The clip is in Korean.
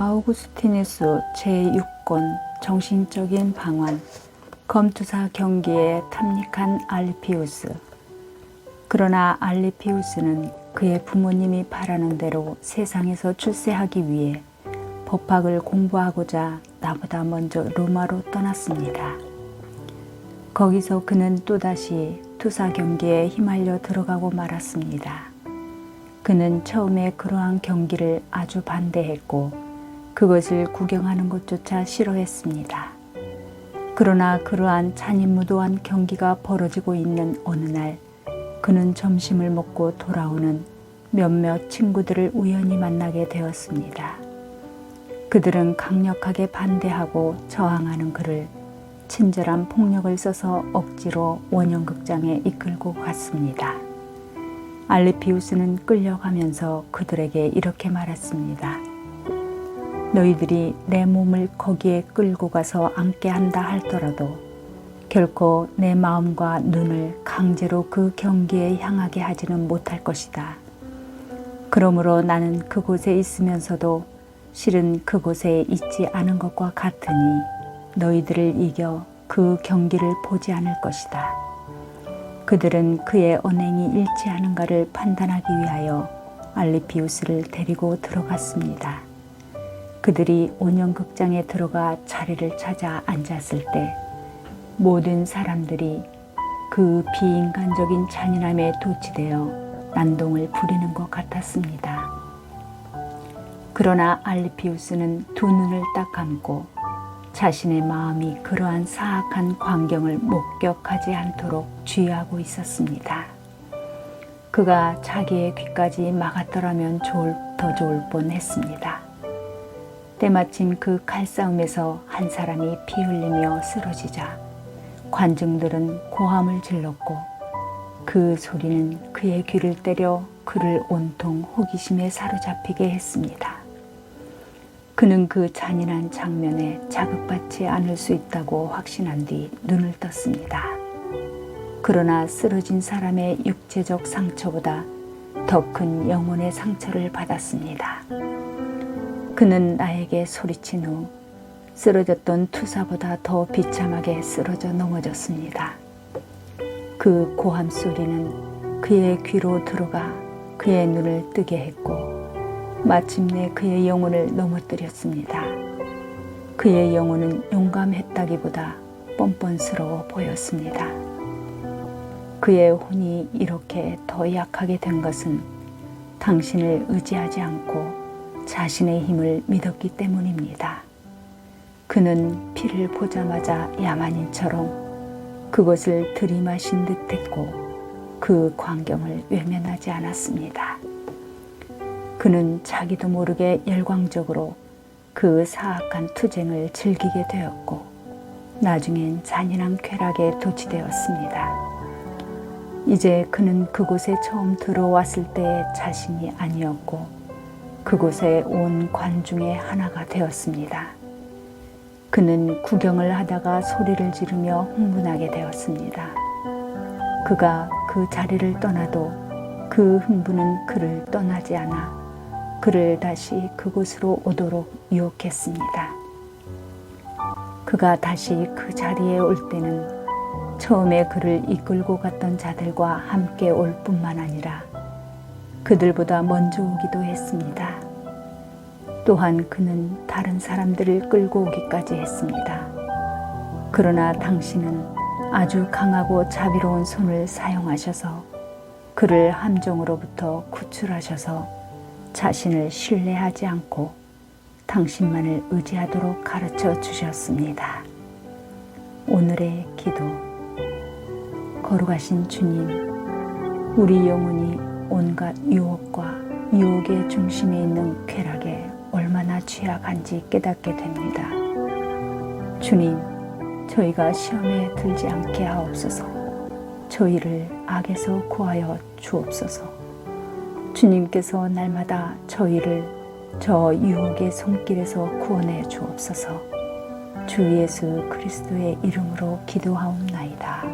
아우구스티누스 제6권 정신적인 방황 검투사 경기에 탐닉한 알리피우스 그러나 알리피우스는 그의 부모님이 바라는 대로 세상에서 출세하기 위해 법학을 공부하고자 나보다 먼저 로마로 떠났습니다. 거기서 그는 또다시 투사 경기에 휘말려 들어가고 말았습니다. 그는 처음에 그러한 경기를 아주 반대했고 그것을 구경하는 것조차 싫어했습니다. 그러나 그러한 잔인무도한 경기가 벌어지고 있는 어느 날 그는 점심을 먹고 돌아오는 몇몇 친구들을 우연히 만나게 되었습니다. 그들은 강력하게 반대하고 저항하는 그를 친절한 폭력을 써서 억지로 원형극장에 이끌고 갔습니다. 알리피우스는 끌려가면서 그들에게 이렇게 말했습니다. 너희들이 내 몸을 거기에 끌고 가서 앉게 한다 할더라도 결코 내 마음과 눈을 강제로 그 경기에 향하게 하지는 못할 것이다. 그러므로 나는 그곳에 있으면서도 실은 그곳에 있지 않은 것과 같으니 너희들을 이겨 그 경기를 보지 않을 것이다. 그들은 그의 언행이 일치하는가를 판단하기 위하여 알리피우스를 데리고 들어갔습니다. 그들이 온영극장에 들어가 자리를 찾아 앉았을 때 모든 사람들이 그 비인간적인 잔인함에 도취되어 난동을 부리는 것 같았습니다. 그러나 알리피우스는 두 눈을 딱 감고 자신의 마음이 그러한 사악한 광경을 목격하지 않도록 주의하고 있었습니다. 그가 자기의 귀까지 막았더라면 좋을, 더 좋을 뻔 했습니다. 때마침 그 칼싸움에서 한 사람이 피 흘리며 쓰러지자 관중들은 고함을 질렀고 그 소리는 그의 귀를 때려 그를 온통 호기심에 사로잡히게 했습니다. 그는 그 잔인한 장면에 자극받지 않을 수 있다고 확신한 뒤 눈을 떴습니다. 그러나 쓰러진 사람의 육체적 상처보다 더 큰 영혼의 상처를 받았습니다. 그는 나에게 소리친 후 쓰러졌던 투사보다 더 비참하게 쓰러져 넘어졌습니다. 그 고함 소리는 그의 귀로 들어가 그의 눈을 뜨게 했고 마침내 그의 영혼을 넘어뜨렸습니다. 그의 영혼은 용감했다기보다 뻔뻔스러워 보였습니다. 그의 혼이 이렇게 더 약하게 된 것은 당신을 의지하지 않고 자신의 힘을 믿었기 때문입니다. 그는 피를 보자마자 야만인처럼 그것을 들이마신 듯 했고 그 광경을 외면하지 않았습니다. 그는 자기도 모르게 열광적으로 그 사악한 투쟁을 즐기게 되었고 나중엔 잔인한 쾌락에 도취되었습니다. 이제 그는 그곳에 처음 들어왔을 때의 자신이 아니었고 그곳에 온 관중의 하나가 되었습니다. 그는 구경을 하다가 소리를 지르며 흥분하게 되었습니다. 그가 그 자리를 떠나도 그 흥분은 그를 떠나지 않아 그를 다시 그곳으로 오도록 유혹했습니다. 그가 다시 그 자리에 올 때는 처음에 그를 이끌고 갔던 자들과 함께 올 뿐만 아니라 그들보다 먼저 오기도 했습니다. 또한 그는 다른 사람들을 끌고 오기까지 했습니다. 그러나 당신은 아주 강하고 자비로운 손을 사용하셔서 그를 함정으로부터 구출하셔서 자신을 신뢰하지 않고 당신만을 의지하도록 가르쳐 주셨습니다. 오늘의 기도. 거룩하신 주님, 우리 영혼이 온갖 유혹과 유혹의 중심에 있는 쾌락에 얼마나 취약한지 깨닫게 됩니다. 주님, 저희가 시험에 들지 않게 하옵소서. 저희를 악에서 구하여 주옵소서. 주님께서 날마다 저희를 저 유혹의 손길에서 구원해 주옵소서. 주 예수 그리스도의 이름으로 기도하옵나이다.